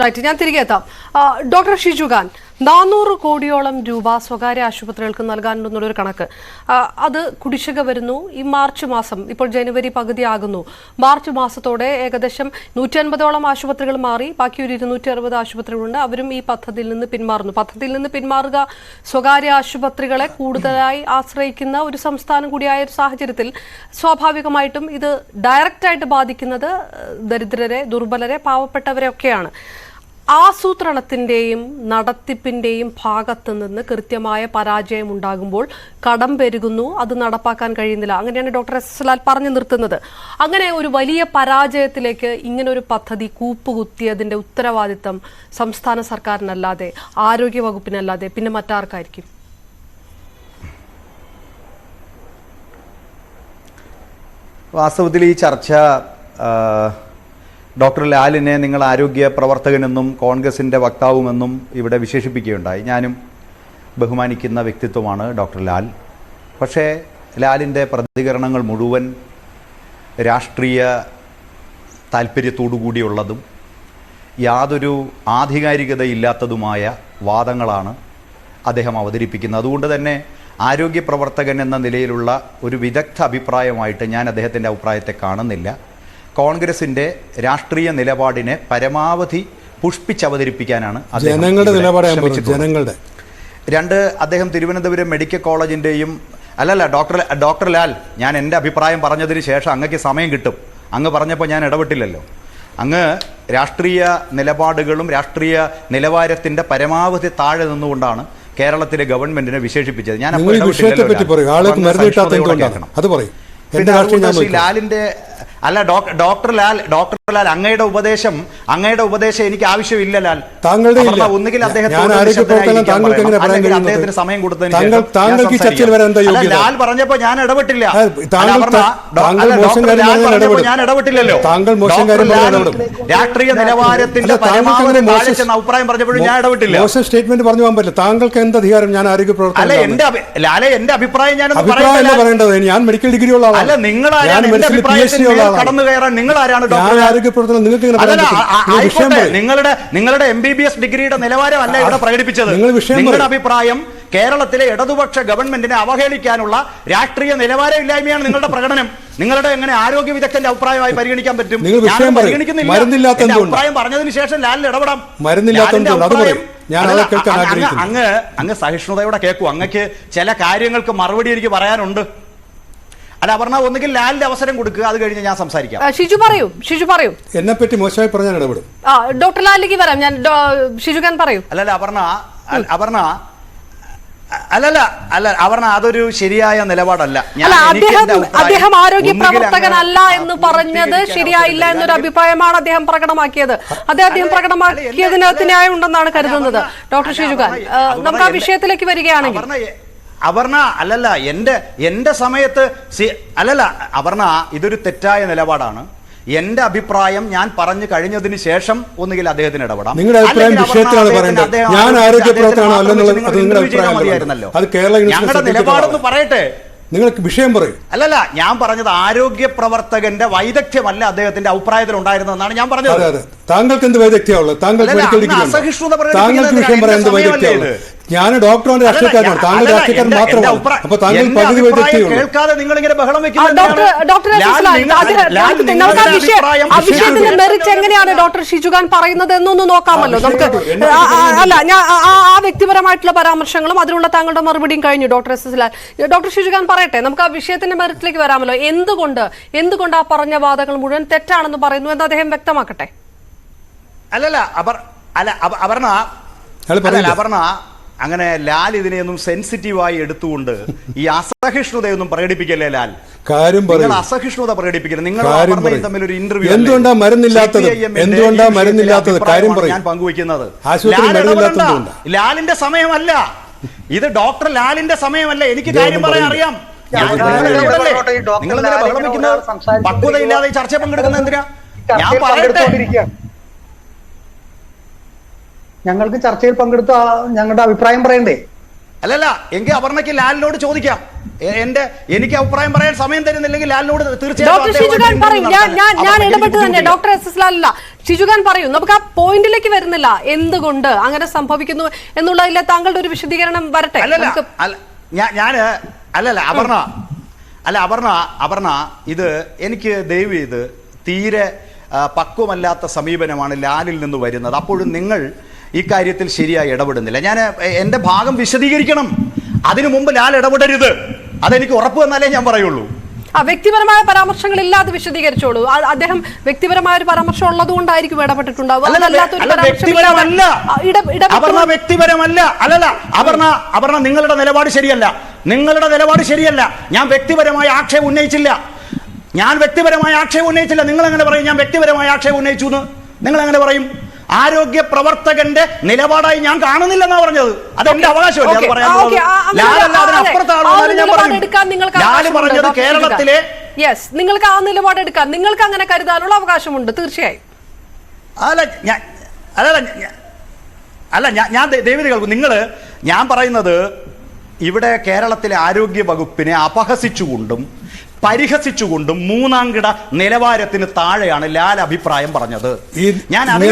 Right ഞാൻ തിരികെ എത്താം. ഡോക്ടർ ഷിജുഖാൻ നാനൂറ് കോടിയോളം രൂപ സ്വകാര്യ ആശുപത്രികൾക്ക് നൽകാനുണ്ടെന്നുള്ളൊരു കണക്ക്. ആ, അത് കുടിശ്ശിക വരുന്നു. ഈ മാർച്ച് മാസം ഇപ്പോൾ ജനുവരി പകുതി ആകുന്നു. മാർച്ച് മാസത്തോടെ ഏകദേശം നൂറ്റി അൻപതോളം ആശുപത്രികൾ മാറി. ബാക്കി ഒരു ഇരുന്നൂറ്റി അറുപത് ആശുപത്രികളുണ്ട്. അവരും ഈ പദ്ധതിയിൽ നിന്ന് പിന്മാറുന്നു. പദ്ധതിയിൽ നിന്ന് പിന്മാറുക സ്വകാര്യ ആശുപത്രികളെ കൂടുതലായി ആശ്രയിക്കുന്ന ഒരു സംസ്ഥാനം കൂടിയായ ഒരു സാഹചര്യത്തിൽ സ്വാഭാവികമായിട്ടും ഇത് ഡയറക്റ്റായിട്ട് ബാധിക്കുന്നത് ദരിദ്രരെ ദുർബലരെ പാവപ്പെട്ടവരെ ഒക്കെയാണ്. ആസൂത്രണത്തിന്റെയും നടത്തിപ്പിന്റെയും ഭാഗത്ത് നിന്ന് കൃത്യമായ പരാജയം ഉണ്ടാകുമ്പോൾ കടം പെരുകുന്നു. അത് നടപ്പാക്കാൻ കഴിയുന്നില്ല. അങ്ങനെയാണ് ഡോക്ടർ എസ് എസ് ലാൽ പറഞ്ഞു നിർത്തുന്നത്. അങ്ങനെ ഒരു വലിയ പരാജയത്തിലേക്ക് ഇങ്ങനൊരു പദ്ധതി കൂപ്പുകുത്തിയതിന്റെ ഉത്തരവാദിത്തം സംസ്ഥാന സർക്കാരിനല്ലാതെ ആരോഗ്യ വകുപ്പിനല്ലാതെ പിന്നെ മറ്റാർക്കായിരിക്കും? വാസ്തവത്തിൽ ഈ ചർച്ച ഡോക്ടർ ലാലിനെ നിങ്ങൾ ആരോഗ്യ പ്രവർത്തകനെന്നും കോൺഗ്രസിന്റെ വക്താവുമെന്നും ഇവിടെ വിശേഷിപ്പിക്കുകയുണ്ടായി. ഞാനും ബഹുമാനിക്കുന്ന വ്യക്തിത്വമാണ് ഡോക്ടർ ലാൽ. പക്ഷേ ലാലിന്റെ പ്രതികരണങ്ങൾ മുഴുവൻ രാഷ്ട്രീയ താല്പര്യത്തോടുകൂടിയുള്ളതും യാതൊരു ആധികാരികതയില്ലാത്തതുമായ വാദങ്ങളാണ് അദ്ദേഹം അവതരിപ്പിക്കുന്നത്. അതുകൊണ്ട് തന്നെ ആരോഗ്യ പ്രവർത്തകൻ എന്ന നിലയിലുള്ള ഒരു വിദഗ്ധ അഭിപ്രായമായിട്ട് ഞാൻ അദ്ദേഹത്തിന്റെ അഭിപ്രായത്തെ കാണുന്നില്ല. കോൺഗ്രസിന്റെ രാഷ്ട്രീയ നിലപാടിനെ പരമാവധി പുഷ്പിച്ചവതരിപ്പിക്കാനാണ് ജനങ്ങളുടെ നിലപാട്. ജനങ്ങളുടെ. രണ്ട് അദ്ദേഹം തിരുവനന്തപുരം മെഡിക്കൽ കോളേജിന്റെയും അല്ലല്ല ഡോക്ടർ ഡോക്ടർ ലാൽ ഞാൻ എന്റെ അഭിപ്രായം പറഞ്ഞതിന് ശേഷം അങ്ങക്ക് സമയം കിട്ടും. അങ്ങ് പറഞ്ഞപ്പോൾ ഞാൻ ഇടപെട്ടില്ലല്ലോ. അങ്ങ് രാഷ്ട്രീയ നിലപാടുകളും രാഷ്ട്രീയ നിലവാരത്തിന്റെ പരമാവധി താഴെ നിന്നുകൊണ്ടാണ് കേരളത്തിലെ ഗവൺമെന്റിനെ വിശേഷിപ്പിച്ചത്. ഞാൻ ലാലിന്റെ അല്ല ഡോക്ടർ ലാൽ ഡോക്ടർ ലാൽ അങ്ങയുടെ ഉപദേശം അങ്ങയുടെ ഉപദേശം എനിക്ക് ആവശ്യമില്ല ലാൽ താങ്കളുടെ ഒന്നുകിൽ കഴിയുന്നത്? അദ്ദേഹത്തിന് സമയം കൊടുത്തതിന് താങ്കൾ- താങ്കൾക്ക് ചർച്ചയിൽ. വരാൻ അല്ല? ലാൽ പറഞ്ഞപ്പോ ഞാൻ ഇടപെട്ടില്ല അല്ല, അല്ല. ഞാൻ ഇടപെട്ടില്ലല്ലോ താങ്കൾ മോശം. രാഷ്ട്രീയ നിലവാരത്തിന്റെ അല്ല, അഭിപ്രായം പറഞ്ഞപ്പോഴും ഞാൻ ഇടപെട്ടില്ല മോശം സ്റ്റേറ്റ്മെന്റ് പറഞ്ഞു പോകാൻ പറ്റില്ല താങ്കൾക്ക് എന്ത് അധികാരം ഞാൻ ആരോഗ്യ അല്ല പ്രവർത്തനം എന്റെ അഭി- ലാലെ എന്റെ അഭിപ്രായം ഞാൻ അല്ല പറയേണ്ടത് ഞാൻ മെഡിക്കൽ ഡിഗ്രി ഉള്ള ആളാണ് അല്ല ഞാൻ കടന്നു കയറാൻ നിങ്ങൾ ആരാണ് ഡോക്ടർ നിങ്ങളുടെ നിങ്ങളുടെ എം ബി ബി എസ് ഡിഗ്രിയുടെ നിലവാരമല്ല ഇവിടെ പ്രകടിപ്പിച്ചത്. നിങ്ങളുടെ അഭിപ്രായം കേരളത്തിലെ ഇടതുപക്ഷ ഗവൺമെന്റിനെ അവഹേളിക്കാനുള്ള രാഷ്ട്രീയ നിലവാരമില്ലായ്മയാണ് നിങ്ങളുടെ പ്രകടനം. നിങ്ങളുടെ എങ്ങനെ ആരോഗ്യ വിദഗ്ധന്റെ അഭിപ്രായമായി പരിഗണിക്കാൻ പറ്റും? പറയൂ. പരിഗണിക്കുന്നില്ല. അഭിപ്രായം പറഞ്ഞതിന് ശേഷം ലാലിൽ ഇടപെടാം. മരുന്നില്ലാത്ത. ഞാൻ അങ്ങ് അങ്ങ് സഹിഷ്ണുതയോടെ കേൾക്കൂ. അങ്ങക്ക് ചില കാര്യങ്ങൾക്ക് മറുപടി എനിക്ക് പറയാനുണ്ട്. അല്ല അപർണ ഒന്നുകിൽ ലാലിന്റെ അവസരം കൊടുക്കുക അത് കഴിഞ്ഞ് ഞാൻ സംസാരിക്കാം. ഷിജു പറയൂ ഷിജു പറയൂ. എന്നെ പറ്റി മോശമായി പറഞ്ഞാൽ ഇടപെടും. ആ ഡോക്ടർ ലാലിലേക്ക് വരാം ഞാൻ ഷിജു ഖാൻ പറയൂ. അല്ലല്ല അപർണ അപർണ അല്ലല്ല അല്ല അവർണ അതൊരു ശരിയായ നിലപാടല്ല. ഞാൻ- അദ്ദേഹം അദ്ദേഹം ആരോഗ്യ പ്രവർത്തകനല്ല എന്ന് പറഞ്ഞത് ശരിയായില്ല എന്നൊരു അഭിപ്രായമാണ് അദ്ദേഹം പ്രകടമാക്കിയത്. അത് അദ്ദേഹം പ്രകടമാക്കിയതിനകത്ത് അല്ല, ന്യായമുണ്ടെന്നാണ് കരുതുന്നത്. ഡോക്ടർ ഷിജുഖാൻ നമുക്ക് ആ വിഷയത്തിലേക്ക് വരികയാണെങ്കിൽ. അപർണ അല്ലല്ല എന്റെ എന്റെ സമയത്ത് സി- അല്ലല്ല അവർണ ഇതൊരു തെറ്റായ നിലപാടാണ്. എന്റെ അഭിപ്രായം ഞാൻ പറഞ്ഞു കഴിഞ്ഞതിന് ശേഷം ഒന്നുകിൽ അദ്ദേഹത്തിന് ഇടപെടാം. നിങ്ങളുടെ അഭിപ്രായം വിഷയത്തിലാണ് പറയുന്നത് ഞാൻ ആരോഗ്യ അല്ലെന്നുള്ളത് അത് കേരള ഞങ്ങളുടെ പറയട്ടെ. നിങ്ങൾക്ക് വിഷയം പറയും. അല്ലല്ല ഞാൻ പറഞ്ഞത് ആരോഗ്യ പ്രവർത്തകന്റെ വൈദഗ്ധ്യമല്ല അദ്ദേഹത്തിന്റെ അഭിപ്രായത്തിൽ ഉണ്ടായിരുന്നതെന്നാണ് ഞാൻ പറഞ്ഞത്. താങ്കൾക്ക് എന്ത് വൈദഗ്ധ്യമുള്ളത് താങ്കൾക്ക്? താങ്കൾക്ക് വിഷയം പറയാൻ എന്ത് വൈദഗ്ധ്യമുള്ളത് ഞാൻ ഡോക്ടറാണ് രാഷ്ട്രീയക്കാരനാണ് താങ്കൾ രാഷ്ട്രീയക്കാരൻ മാത്രമാണ് അപ്പൊ താങ്കൾ പകുതി കേൾക്കാതെ നിങ്ങൾ ഇങ്ങനെ ബഹളം വിഷയത്തിന്റെ മെറിറ്റ് എങ്ങനെയാണ് ഡോക്ടർ ഷിജുഖാൻ പറയുന്നത് എന്നൊന്ന് നോക്കാമല്ലോ നമുക്ക് അല്ല ഞാൻ ആ- വ്യക്തിപരമായിട്ടുള്ള പരാമർശങ്ങളും അതിനുള്ള താങ്കളുടെ മറുപടിയും കഴിഞ്ഞു doctor S S Lal. Doctor Shijukhan പറയട്ടെ നമുക്ക് ആ വിഷയത്തിന്റെ മെറിറ്റിലേക്ക് വരാമല്ലോ. എന്തുകൊണ്ട് എന്തുകൊണ്ട് ആ പറഞ്ഞ വാദങ്ങൾ മുഴുവൻ തെറ്റാണെന്ന് പറയുന്നു എന്ന് അദ്ദേഹം വ്യക്തമാക്കട്ടെ? അല്ലല്ല അപർ അല്ല അപ- അപർണ അപർണ അങ്ങനെ ലാൽ ഇതിനെയൊന്നും സെൻസിറ്റീവായി എടുത്തുകൊണ്ട് ഈ അസഹിഷ്ണുതയൊന്നും പ്രകടിപ്പിക്കല്ലേ ലാൽ? കാര്യം നിങ്ങൾ അസഹിഷ്ണുത പ്രകടിപ്പിക്കണം നിങ്ങൾ തമ്മിൽ ഒരു ഇന്റർവ്യൂ എന്തുകൊണ്ടാ മരുന്നില്ലാത്തത്? എന്തുകൊണ്ടാ മരുന്നില്ലാത്തത്? കാര്യം. ഞാൻ പങ്കുവെക്കുന്നത്. ലാലിന്റെ സമയമല്ല. ഇത് ഡോക്ടർ ലാലിന്റെ സമയമല്ല. എനിക്ക് കാര്യം പറയാൻ അറിയാം. നിങ്ങൾ ബഹളം പക്വതയില്ലാതെ ചർച്ച പങ്കെടുക്കുന്ന എന്തിനാ? ഞാൻ പറയട്ടെ. ഞങ്ങൾക്ക് ചർച്ചയിൽ പങ്കെടുത്ത ഞങ്ങളുടെ അഭിപ്രായം പറയണ്ടേ? അല്ലല്ല എങ്കിൽ അപർണയ്ക്ക് ലാലിനോട് ചോദിക്കാം. എന്റെ എനിക്ക് അഭിപ്രായം പറയാൻ സമയം തരുന്നില്ലെങ്കിൽ ലാലിനോട് തീർച്ചയായും ഷിജുഖാൻ പറയും. ഞാൻ ഞാൻ ഞാൻ ഇടപെട്ട് തന്നെ. ഡോക്ടർ എസ് എസ് ലാലല്ല ഷിജുഖാൻ പറയും നമുക്ക് ആ പോയിന്റിലേക്ക് വരുന്നില്ല. എന്തുകൊണ്ട്? അങ്ങനെ സംഭവിക്കുന്നു എന്നുള്ളതിലെ താങ്കളുടെ ഒരു വിശദീകരണം വരട്ടെ. അല്ലല്ല അല്ല ഞാൻ ഞാൻ അല്ലല്ല അപർണ. അല്ല അപർണ അപർണ ഇത് എനിക്ക് ദയവ് ചെയ്ത് തീരെ പക്വമല്ലാത്ത സമീപനമാണ് ലാലിൽ നിന്ന് വരുന്നത്. അപ്പോഴും നിങ്ങൾ ഇക്കാര്യത്തിൽ ശരിയായി ഇടപെടുന്നില്ല. ഞാൻ എന്റെ ഭാഗം വിശദീകരിക്കണം. അതിനു മുമ്പ് ലാൽ ഇടപെടരുത്. അതെനിക്ക് ഉറപ്പ് വന്നാലേ ഞാൻ പറയുള്ളൂ. വ്യക്തിപരമായ പരാമർശങ്ങൾ ഇല്ലാതെ വിശദീകരിച്ചോളൂ. അദ്ദേഹം വ്യക്തിപരമായ ഒരു പരാമർശം ഉള്ളത് കൊണ്ടായിരിക്കും ഇടപെട്ടിട്ടുണ്ടാവുക വ്യക്തിപരമല്ല. അല്ലല്ല അപർണ അപർണ നിങ്ങളുടെ നിലപാട് ശരിയല്ല. നിങ്ങളുടെ നിലപാട് ശരിയല്ല. ഞാൻ വ്യക്തിപരമായ ആക്ഷേപം ഉന്നയിച്ചില്ല. ഞാൻ വ്യക്തിപരമായ ആക്ഷേപം ഉന്നയിച്ചില്ല. നിങ്ങൾ എങ്ങനെ പറയും ഞാൻ വ്യക്തിപരമായ ആക്ഷേപം ഉന്നയിച്ചു എന്ന്? നിങ്ങൾ എങ്ങനെ പറയും? ആരോഗ്യ പ്രവർത്തകന്റെ നിലപാടായി ഞാൻ കാണുന്നില്ലെന്നാ പറഞ്ഞത്. അത് എന്റെ അവകാശമല്ലേ പറഞ്ഞത് കേരളത്തിലെ യെസ് നിങ്ങൾക്ക് ആ നിലപാട് എടുക്കാം. നിങ്ങൾക്ക് അങ്ങനെ കരുതാനുള്ള അവകാശമുണ്ട്. തീർച്ചയായും. അല്ല ഞാൻ അല്ല ഞാൻ- അല്ല ഞാൻ ഞാൻ ദേ- ദേവിത കേൾക്കും. നിങ്ങൾ ഞാൻ പറയുന്നത് ഇവിടെ കേരളത്തിലെ ആരോഗ്യ വകുപ്പിനെ അപഹസിച്ചുകൊണ്ടും പരിഹസിച്ചുകൊണ്ടും മൂന്നാംകിട നിലവാരത്തിന് താഴെയാണ് ലാൽ അഭിപ്രായം പറഞ്ഞത്. ഞാൻ അവിടെ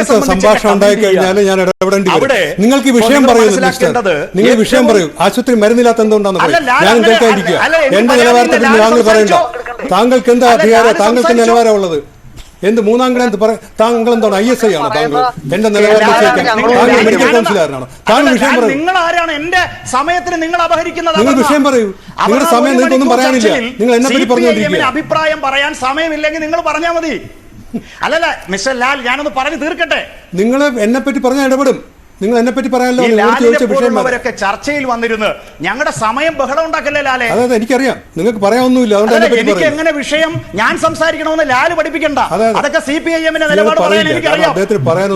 നിങ്ങൾക്ക് വിഷയം മനസ്സിലാക്കേണ്ടത് നിങ്ങൾ വിഷയം പറയൂ. ആശുപത്രി മരുന്നില്ലാത്ത ലാൽ ഞാൻ കേൾക്കാതിരിക്കുക. എന്റെ നിലവാരത്തിൽ താങ്കൾ പറയണ്ട. താങ്കൾക്ക് എന്താ അധികാരം? താങ്കൾക്ക് നിലവാരമുള്ളത്? എന്ത് മൂന്നാം പറ താങ്കൾ എന്താണ് ഐ എസ് ഐ ആണോ താങ്കൾ. എന്റെ നിലപാട് മെഡിക്കൽ കൗൺസിലറാണോ താങ്കൾ വിഷയം പറയൂ. നിങ്ങൾ ആരാണ് എന്റെ സമയത്തിന് നിങ്ങൾ അപഹരിക്കുന്നത് നിങ്ങൾ വിഷയം പറയൂ. നിങ്ങളുടെ സമയം നിങ്ങൾക്കൊന്നും പറയാനില്ല. നിങ്ങൾ എന്നെ പറ്റി പറഞ്ഞുകൊണ്ടിരിക്കുക. അഭിപ്രായം പറയാൻ സമയമില്ലെങ്കിൽ നിങ്ങൾ പറഞ്ഞാൽ മതി. അല്ലല്ല മിസ്റ്റർ ലാൽ ഞാനൊന്ന് പറഞ്ഞു തീർക്കട്ടെ? നിങ്ങൾ എന്നെ പറ്റി പറഞ്ഞാൽ ഇടപെടും. നിങ്ങൾ എന്നെ പറ്റി പറയാനല്ലോ അവരൊക്കെ ചർച്ചയിൽ വന്നിരുന്നു ഞങ്ങളുടെ സമയം ബഹളം ഉണ്ടാക്കല്ലേ ലാലെ? അതെ എനിക്കറിയാം. നിങ്ങൾക്ക് പറയാനൊന്നുമില്ല. അതുകൊണ്ട് എനിക്ക് എങ്ങനെ വിഷയം ഞാൻ സംസാരിക്കണമെന്ന് ലാൽ പഠിപ്പിക്കണ്ട. അതെ, അതെ. അതൊക്കെ സി പി ഐ എമ്മിന്റെ നിലപാട് പറയാൻ എനിക്കറിയാം.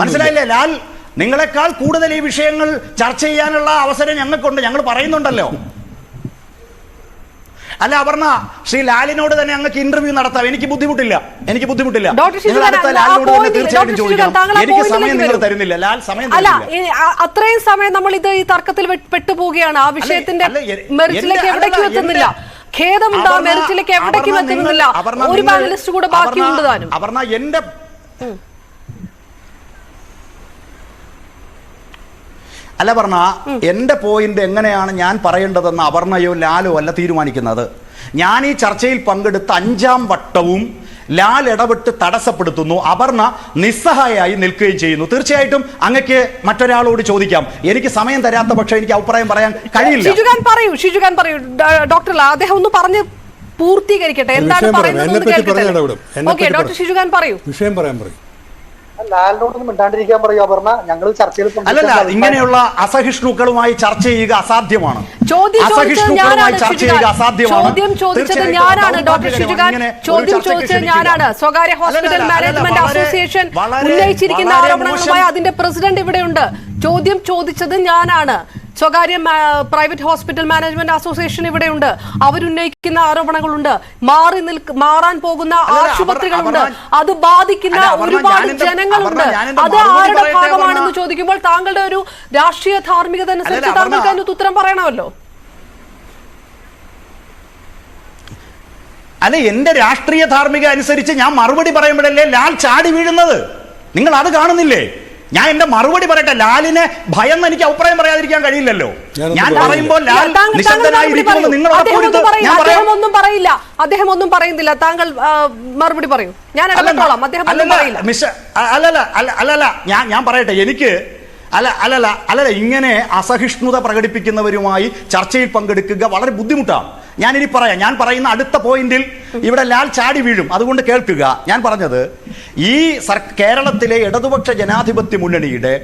മനസ്സിലായില്ലേ ലാൽ? നിങ്ങളെക്കാൾ കൂടുതൽ ഈ വിഷയങ്ങൾ ചർച്ച ചെയ്യാനുള്ള അവസരം ഞങ്ങൾക്കുണ്ട്. ഞങ്ങൾ പറയുന്നുണ്ടല്ലോ. അല്ല അപർണ ശ്രീ ലാലിനോട് തന്നെ അങ്ങക്ക് ഇന്റർവ്യൂ നടത്താം. എനിക്ക് ബുദ്ധിമുട്ടില്ല. എനിക്ക് ബുദ്ധിമുട്ടില്ല. നിങ്ങൾ അടുത്ത ലാലിനോട് തന്നെ തീർച്ചയായിട്ടും എനിക്ക് സമയം നിങ്ങൾ തരുന്നില്ല. ലാൽ സമയം അല്ല അത്രയും സമയം നമ്മൾ ഇത് ഈ തർക്കത്തിൽ പെട്ടുപോവുകയാണ്. ആ വിഷയത്തിന്റെ മെറിറ്റിലേക്ക് എവിടേക്കും എത്തുന്നില്ല? അപർണ- മെറിറ്റിലേക്ക് എവിടേക്കും എത്തുന്നില്ല? ഒരു പാനലിസ്റ്റ് കൂടെ ബാക്കി താനും. അപർണ എന്റെ അല്ല പറഞ്ഞ എന്റെ പോയിന്റ് എങ്ങനെയാണ് ഞാൻ പറയേണ്ടതെന്ന് അപർണയോ ലാലോ അല്ല തീരുമാനിക്കുന്നത്. ഞാൻ ഈ ചർച്ചയിൽ പങ്കെടുത്ത അഞ്ചാം വട്ടവും ലാൽ ഇടപെട്ട് തടസ്സപ്പെടുത്തുന്നു. അപർണ നിസ്സഹായായി നിൽക്കുകയും ചെയ്യുന്നു. തീർച്ചയായിട്ടും അങ്ങക്ക് മറ്റൊരാളോട് ചോദിക്കാം. എനിക്ക് സമയം തരാത്ത പക്ഷേ എനിക്ക് അഭിപ്രായം പറയാൻ കഴിയില്ല. ഷിജുഖാൻ പറയൂ ഷിജുഖാൻ പറയൂ. ഡോക്ടർ അദ്ദേഹം ഒന്ന് പറഞ്ഞ് പൂർത്തീകരിക്കട്ടെ. എന്താണ് പറയുന്നത് ഡോക്ടർ ഷിജുഖാൻ പറയൂ. വിഷയം പറയാൻ പറയും. ലാലിനോടൊന്നും മിണ്ടാണ്ടിരിക്കാൻ ഞങ്ങൾ ചർച്ചയിൽ അല്ലല്ല ഇങ്ങനെയുള്ള അസഹിഷ്ണുക്കളുമായി ചർച്ച ചെയ്യുക അസാധ്യമാണ്. ചോദ്യം അസഹിഷ്ണുക്കളുമായി ചർച്ച ചെയ്യുക അസാധ്യമാണ്. ചോദ്യം ചോദിച്ചത് ഞാനാണ് ഡോക്ടർ ചോദ്യം ചർച്ചയ്ക്ക് ചോദിച്ചത് ഞാനാണ്. സ്വകാര്യ ഹോസ്പിറ്റൽ മാനേജ്മെന്റ് അസോസിയേഷൻ ഉന്നയിച്ചിരിക്കുന്ന ആരോപണങ്ങളുമായി അതിന്റെ പ്രസിഡന്റ് ഇവിടെയുണ്ട്. ചോദ്യം ചോദിച്ചത് ഞാനാണ്. സ്വകാര്യ പ്രൈവറ്റ് ഹോസ്പിറ്റൽ മാനേജ്മെന്റ് അസോസിയേഷൻ ഇവിടെയുണ്ട്. അവരുന്നയിക്കുന്ന ആരോപണങ്ങളുണ്ട്. മാറി നിൽക്ക് മാറാൻ പോകുന്ന ആശുപത്രികളുണ്ട്. അത് ബാധിക്കുന്ന ഒരുപാട് ജനങ്ങളുണ്ട്. അത് ആരുടെ ഭാഗമാണെന്ന് ചോദിക്കുമ്പോൾ താങ്കളുടെ ഒരു രാഷ്ട്രീയ ധാർമ്മികത അനുസരിച്ച് താങ്കൾക്ക് അതിന് ഉത്തരം പറയണമല്ലോ അല്ല എന്റെ രാഷ്ട്രീയ ധാർമ്മിക അനുസരിച്ച് ഞാൻ മറുപടി പറയുമ്പോഴല്ലേ ലാൽ ചാടി വീഴുന്നത്? നിങ്ങൾ അത് കാണുന്നില്ലേ? ഞാൻ എന്റെ മറുപടി പറയട്ടെ ലാലിനെ ഭയം എനിക്ക് അഭിപ്രായം പറയാതിരിക്കാൻ കഴിയില്ലല്ലോ. ഞാൻ പറയാം. പറയുമ്പോൾ ലാൽ താങ്കൾ- താങ്കൾ നിശബ്ദനായി മറുപടി ഇരിക്കുമെന്ന് പറയൂ. നിങ്ങൾ ഒന്നും പറയില്ല. അദ്ദേഹം ഒന്നും പറയില്ല. അദ്ദേഹം ഒന്നും പറയുന്നില്ല. താങ്കൾ മറുപടി പറയൂ. ഞാൻ ഇടപെട്ടോളാം. അദ്ദേഹം ഒന്നും അല്ലല്ല, പറയില്ല. അല്ലല്ല. അല്ല അല്ലല്ല. ഞാൻ ഞാൻ പറയട്ടെ. എനിക്ക് അല്ല അല്ലല്ല. അല്ലല്ല. ഇങ്ങനെ അസഹിഷ്ണുത പ്രകടിപ്പിക്കുന്നവരുമായി ചർച്ചയിൽ പങ്കെടുക്കുക വളരെ ബുദ്ധിമുട്ടാണ്. ഞാൻ ഇനി പറയാം. ഞാൻ പറയുന്ന അടുത്ത പോയിന്റിൽ ഇവിടെ ലാൽ ചാടി വീഴും. അതുകൊണ്ട് കേൾക്കുക. ഞാൻ പറഞ്ഞത് ഈ സർ കേരളത്തിലെ ഇടതുപക്ഷ ജനാധിപത്യ മുന്നണിയുടെ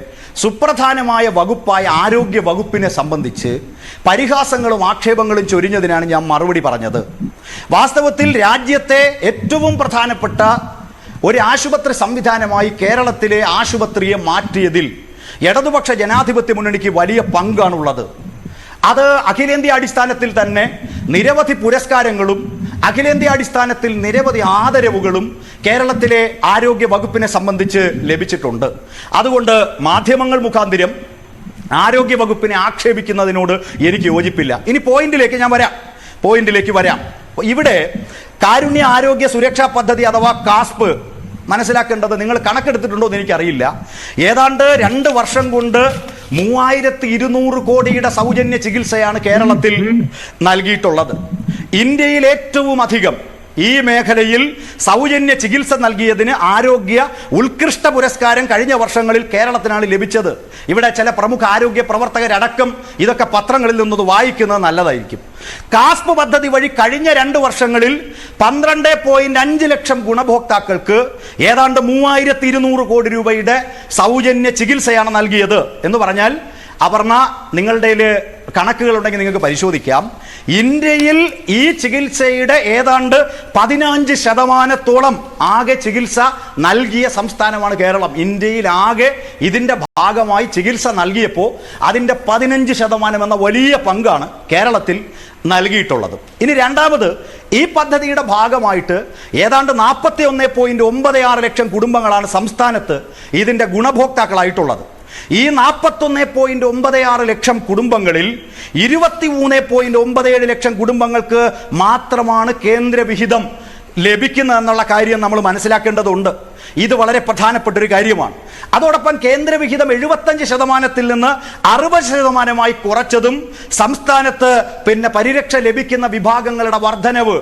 സുപ്രധാനമായ വകുപ്പായ ആരോഗ്യ വകുപ്പിനെ സംബന്ധിച്ച് പരിഹാസങ്ങളും ആക്ഷേപങ്ങളും ചൊരിഞ്ഞതിനാണ് ഞാൻ മറുപടി പറഞ്ഞത്. വാസ്തവത്തിൽ രാജ്യത്തെ ഏറ്റവും പ്രധാനപ്പെട്ട ഒരു ആശുപത്രി സംവിധാനമായി കേരളത്തിലെ ആശുപത്രിയെ മാറ്റിയതിൽ ഇടതുപക്ഷ ജനാധിപത്യ മുന്നണിക്ക് വലിയ പങ്കാണുള്ളത്. അത് അഖിലേന്ത്യാ അടിസ്ഥാനത്തിൽ തന്നെ നിരവധി പുരസ്കാരങ്ങളും അഖിലേന്ത്യാ അടിസ്ഥാനത്തിൽ നിരവധി ആദരവുകളും കേരളത്തിലെ ആരോഗ്യ വകുപ്പിനെ സംബന്ധിച്ച് ലഭിച്ചിട്ടുണ്ട്. അതുകൊണ്ട് മാധ്യമങ്ങൾ മുഖാന്തിരം ആരോഗ്യ വകുപ്പിനെ ആക്ഷേപിക്കുന്നതിനോട് എനിക്ക് യോജിപ്പില്ല. ഇനി പോയിന്റിലേക്ക് ഞാൻ വരാം. പോയിന്റിലേക്ക് വരാം. ഇവിടെ കാരുണ്യ ആരോഗ്യ സുരക്ഷാ പദ്ധതി അഥവാ കാസ്പ് മനസ്സിലാക്കേണ്ടത് നിങ്ങൾ കണക്കെടുത്തിട്ടുണ്ടോ എന്ന് എനിക്കറിയില്ല. ഏതാണ്ട് രണ്ട് വർഷം കൊണ്ട് മൂവായിരത്തി ഇരുന്നൂറ് കോടിയുടെ സൗജന്യ ചികിത്സയാണ് കേരളത്തിൽ നൽകിയിട്ടുള്ളത്. ഇന്ത്യയിൽ ഏറ്റവും അധികം ഈ മേഖലയിൽ സൗജന്യ ചികിത്സ നൽകിയതിന് ആരോഗ്യ ഉത്കൃഷ്ട പുരസ്കാരം കഴിഞ്ഞ വർഷങ്ങളിൽ കേരളത്തിനാണ് ലഭിച്ചത്. ഇവിടെ ചില പ്രമുഖ ആരോഗ്യ പ്രവർത്തകരടക്കം ഇതൊക്കെ പത്രങ്ങളിൽ നിന്നത് വായിക്കുന്നത് നല്ലതായിരിക്കും. കാസ്പ് പദ്ധതി വഴി കഴിഞ്ഞ രണ്ട് വർഷങ്ങളിൽ പന്ത്രണ്ട് പോയിന്റ് അഞ്ച് ലക്ഷം ഗുണഭോക്താക്കൾക്ക് ഏതാണ്ട് മൂവായിരത്തി ഇരുന്നൂറ് കോടി രൂപയുടെ സൗജന്യ ചികിത്സയാണ് നൽകിയത് എന്ന് പറഞ്ഞാൽ അപർണ നിങ്ങളുടെ കണക്കുകൾ ഉണ്ടെങ്കിൽ നിങ്ങൾക്ക് പരിശോധിക്കാം. ഇന്ത്യയിൽ ഈ ചികിത്സയുടെ ഏതാണ്ട് പതിനഞ്ച് ശതമാനത്തോളം ആകെ ചികിത്സ നൽകിയ സംസ്ഥാനമാണ് കേരളം. ഇന്ത്യയിൽ ആകെ ഇതിന്റെ ഭാഗമായി ചികിത്സ നൽകിയപ്പോൾ അതിന്റെ പതിനഞ്ച് ശതമാനം എന്ന വലിയ പങ്കാണ് കേരളത്തിൽ നൽകിയിട്ടുള്ളത്. ഇനി രണ്ടാമത് ഈ പദ്ധതിയുടെ ഭാഗമായിട്ട് ഏതാണ്ട് നാൽപ്പത്തി ഒന്ന് പോയിന്റ് ഒമ്പത് ആറ് ലക്ഷം കുടുംബങ്ങളാണ് സംസ്ഥാനത്ത് ഇതിന്റെ ഗുണഭോക്താക്കളായിട്ടുള്ളത്. ഈ നാൽപ്പത്തൊന്ന് പോയിന്റ് ഒമ്പത് ആറ് ലക്ഷം കുടുംബങ്ങളിൽ ഇരുപത്തി മൂന്ന് പോയിന്റ് ഒമ്പത് ഏഴ് ലക്ഷം കുടുംബങ്ങൾക്ക് മാത്രമാണ് കേന്ദ്രവിഹിതം. ലഭിക്കുന്നതെന്നുള്ള കാര്യം നമ്മൾ മനസ്സിലാക്കേണ്ടതുണ്ട്. ഇത് വളരെ പ്രധാനപ്പെട്ട ഒരു കാര്യമാണ്. അതോടൊപ്പം കേന്ദ്രവിഹിതം എഴുപത്തഞ്ച് ശതമാനത്തിൽ നിന്ന് അറുപത് ശതമാനമായി കുറച്ചതും സംസ്ഥാനത്ത് പിന്നെ പരിരക്ഷ ലഭിക്കുന്ന വിഭാഗങ്ങളുടെ വർധനവ്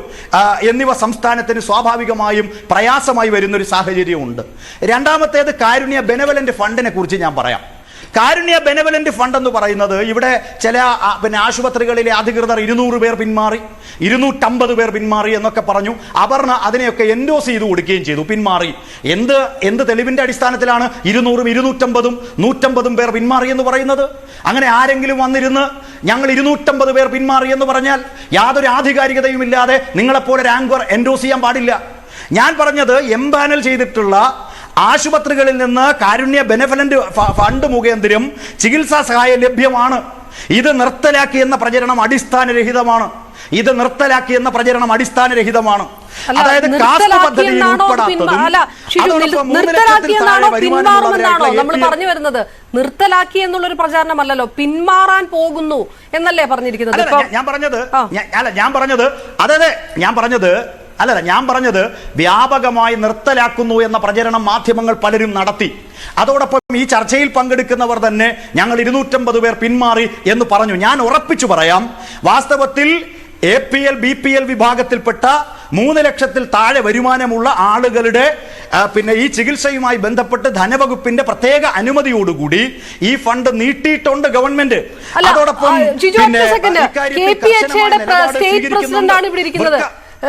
എന്നിവ സംസ്ഥാനത്തിന് സ്വാഭാവികമായും പ്രയാസമായി വരുന്നൊരു സാഹചര്യമുണ്ട്. രണ്ടാമത്തേത് കാരുണ്യ ബെനവലന്റ് ഫണ്ടിനെ കുറിച്ച് ഞാൻ പറയാം. കാരുണ്യ ബെനവലന്റ് ഫണ്ട് എന്ന് പറയുന്നത് ഇവിടെ ചില പിന്നെ ആശുപത്രികളിലെ അധികൃതർ ഇരുന്നൂറ് പേർ പിന്മാറി ഇരുന്നൂറ്റമ്പത് പേർ പിന്മാറി എന്നൊക്കെ പറഞ്ഞു. അപർണ അതിനെയൊക്കെ എൻഡോസ് ചെയ്ത് കൊടുക്കുകയും ചെയ്തു പിന്മാറി. എന്ത് എന്ത് തെളിവിന്റെ അടിസ്ഥാനത്തിലാണ് ഇരുന്നൂറും ഇരുന്നൂറ്റമ്പതും നൂറ്റമ്പതും പേർ പിന്മാറി എന്ന് പറയുന്നത്? അങ്ങനെ ആരെങ്കിലും വന്നിരുന്ന് ഞങ്ങൾ ഇരുന്നൂറ്റമ്പത് പേർ പിന്മാറി എന്ന് പറഞ്ഞാൽ യാതൊരു ആധികാരികതയും ഇല്ലാതെ നിങ്ങളെപ്പോലെ റാങ്കർ എൻഡോസ് ചെയ്യാൻ പാടില്ല. ഞാൻ പറഞ്ഞത് എംപാനൽ ചെയ്തിട്ടുള്ള ആശുപത്രികളിൽ നിന്ന് കാരുണ്യ ബെനഫലന്റ് ഫണ്ട് മുഖേന്ദ്രം ചികിത്സാ സഹായം ലഭ്യമാണ്. ഇത് നിർത്തലാക്കി എന്ന പ്രചരണം അടിസ്ഥാനരഹിതമാണ്. ഇത് നിർത്തലാക്കി എന്ന പ്രചരണം അടിസ്ഥാനരഹിതമാണ്. അതായത് കാസ്റ്റ് നിർത്തലാക്കി പദ്ധതിയിൽ പിന്മാറുമെന്നാണോ നമ്മൾ പറഞ്ഞു വരുന്നത് നിർത്തലാക്കി എന്നുള്ളൊരു പ്രചാരണമല്ലല്ലോ പിന്മാറാൻ പോകുന്നു എന്നല്ലേ പറഞ്ഞിരിക്കുന്നത് ഞാൻ- പറഞ്ഞത് അല്ല ഞാൻ പറഞ്ഞത് അതെ ഞാൻ പറഞ്ഞത് അല്ലല്ല ഞാൻ പറഞ്ഞത് വ്യാപകമായി നിർത്തലാക്കുന്നു എന്ന പ്രചരണം മാധ്യമങ്ങൾ പലരും നടത്തി. അതോടൊപ്പം ഈ ചർച്ചയിൽ പങ്കെടുക്കുന്നവർ തന്നെ ഞങ്ങൾ ഇരുന്നൂറ്റമ്പത് പേർ പിന്മാറി എന്ന് പറഞ്ഞു. ഞാൻ ഉറപ്പിച്ചു പറയാം വാസ്തവത്തിൽ A P L B P L വിഭാഗത്തിൽപ്പെട്ട മൂന്ന് ലക്ഷത്തിൽ താഴെ വരുമാനമുള്ള ആളുകളുടെ പിന്നെ ഈ ചികിത്സയുമായി ബന്ധപ്പെട്ട് ധനവകുപ്പിന്റെ പ്രത്യേക അനുമതിയോടുകൂടി ഈ ഫണ്ട് നീട്ടിയിട്ടുണ്ട് ഗവൺമെന്റ്. അതോടൊപ്പം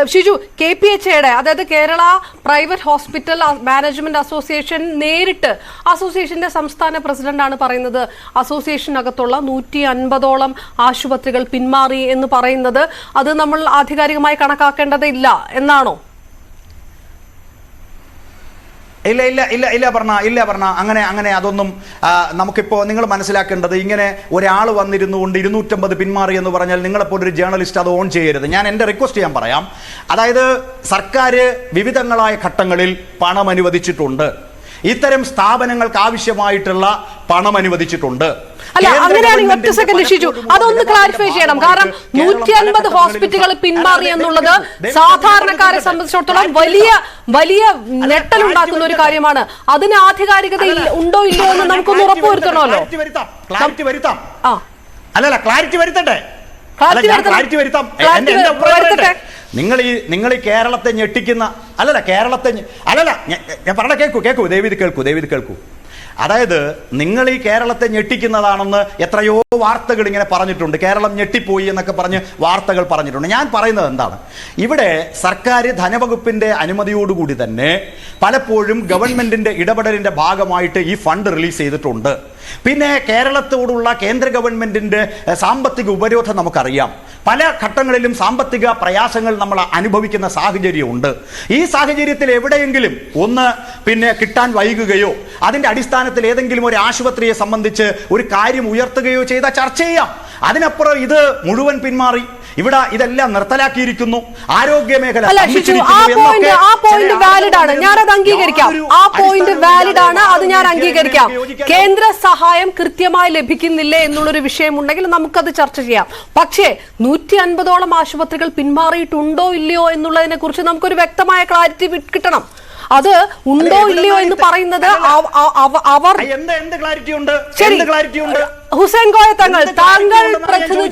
ഷിജു കെ പി എച്ച് എയുടെ അതായത് Kerala private hospital management association നേരിട്ട് അസോസിയേഷന്റെ സംസ്ഥാന പ്രസിഡന്റാണ് പറയുന്നത്. അസോസിയേഷനകത്തുള്ള നൂറ്റി അൻപതോളം ആശുപത്രികൾ പിന്മാറി എന്ന് പറയുന്നത്. അത് നമ്മൾ ആധികാരികമായി കണക്കാക്കേണ്ടതില്ല എന്നാണോ? ഇല്ല ഇല്ല ഇല്ല ഇല്ല പറഞ്ഞ ഇല്ല പറഞ്ഞ. അങ്ങനെ അങ്ങനെ അതൊന്നും നമുക്കിപ്പോൾ നിങ്ങൾ മനസ്സിലാക്കേണ്ടത് ഇങ്ങനെ ഒരാൾ വന്നിരുന്നു കൊണ്ട് ഇരുന്നൂറ്റമ്പത് പിന്മാറി എന്ന് പറഞ്ഞാൽ നിങ്ങളെപ്പോലെ ഒരു ജേർണലിസ്റ്റ് അത് ഓൺ ചെയ്യരുത്. ഞാൻ എന്റെ റിക്വസ്റ്റ് ഞാൻ പറയാം. അതായത് സർക്കാർ വിവിധങ്ങളായ ഘട്ടങ്ങളിൽ പണം അനുവദിച്ചിട്ടുണ്ട്. ഇത്തരം സ്ഥാപനങ്ങൾക്ക് ആവശ്യമായിട്ടുള്ള പണം അനുവദിച്ചിട്ടുണ്ട്. അല്ല അങ്ങനെയാണെങ്കിൽ ഒറ്റ സെക്കൻഡ് ഷിജു അതൊന്ന് ക്ലാരിഫൈ ചെയ്യണം. കാരണം നൂറ്റി അൻപത് ഹോസ്പിറ്റലുകൾ പിന്മാറി എന്നുള്ളത് സാധാരണക്കാരെ സംബന്ധിച്ചിടത്തോളം വലിയ വലിയ ഞെട്ടലുണ്ടാക്കുന്ന ഒരു കാര്യമാണ്. അതിന് ആധികാരികത ഉണ്ടോ ഇല്ലയോ എന്ന് നമുക്കൊന്ന് ഉറപ്പുവരുത്തണമല്ലോ ക്ലാരിറ്റി വരുത്താം അല്ലല്ല ക്ലാരിറ്റി വരുത്തട്ടെ. ക്ലാരിറ്റി വരുത്താം. നിങ്ങൾ ഈ നിങ്ങൾ ഈ കേരളത്തെ ഞെട്ടിക്കുന്ന അല്ലല്ല കേരളത്തെ അല്ലല്ല ഞാൻ പറഞ്ഞ കേൾക്കൂ കേൾക്കൂ ദേവിത് കേൾക്കൂ ദേവിത് കേൾക്കൂ. അതായത് നിങ്ങൾ ഈ കേരളത്തെ ഞെട്ടിക്കുന്നതാണെന്ന് എത്രയോ വാർത്തകൾ ഇങ്ങനെ പറഞ്ഞിട്ടുണ്ട്. കേരളം ഞെട്ടിപ്പോയി എന്നൊക്കെ പറഞ്ഞ് വാർത്തകൾ പറഞ്ഞിട്ടുണ്ട്. ഞാൻ പറയുന്നത് എന്താണ്? ഇവിടെ സർക്കാർ ധനവകുപ്പിന്റെ അനുമതിയോടുകൂടി തന്നെ പലപ്പോഴും ഗവൺമെന്റിന്റെ ഇടപെടലിന്റെ ഭാഗമായിട്ട് ഈ ഫണ്ട് റിലീസ് ചെയ്തിട്ടുണ്ട്. പിന്നെ കേരളത്തോടുള്ള കേന്ദ്ര ഗവൺമെന്റിന്റെ സാമ്പത്തിക ഉപരോധം നമുക്കറിയാം. പല ഘട്ടങ്ങളിലും സാമ്പത്തിക പ്രയാസങ്ങൾ നമ്മൾ അനുഭവിക്കുന്ന സാഹചര്യമുണ്ട്. ഈ സാഹചര്യത്തിൽ എവിടെയെങ്കിലും ഒന്ന് പിന്നെ കിട്ടാൻ വൈകുകയോ അതിന്റെ അടിസ്ഥാനത്തിൽ ഏതെങ്കിലും ഒരു ആശുപത്രിയെ സംബന്ധിച്ച് ഒരു കാര്യം ഉയർത്തുകയോ ചെയ്താൽ ചർച്ച ചെയ്യാം. അതിനപ്പുറം ഇത് മുഴുവൻ പിന്മാറി. ഇവിടെ ഇതെല്ലാം നിർത്തലാക്കിയിരിക്കുന്നു. ആരോഗ്യ മേഖല ആളുകൾ ഞാനത് അംഗീകരിക്കാം. ആ പോയിന്റ് വാലിഡ് ആണ്. അത് ഞാൻ അംഗീകരിക്കാം. കേന്ദ്ര സഹായം കൃത്യമായി ലഭിക്കുന്നില്ലേ എന്നുള്ളൊരു വിഷയമുണ്ടെങ്കിൽ നമുക്കത് ചർച്ച ചെയ്യാം. പക്ഷേ നൂറ്റി അൻപതോളം ആശുപത്രികൾ പിന്മാറിയിട്ടുണ്ടോ ഇല്ലയോ എന്നുള്ളതിനെ കുറിച്ച് നമുക്കൊരു വ്യക്തമായ ക്ലാരിറ്റി കിട്ടണം. അത് ഉണ്ടോ ഇല്ലയോ എന്ന് പറയുന്നത് അവർ ശരി. ഹുസൈൻ കോയ തങ്ങൾ താങ്കൾ പ്രതിനിധി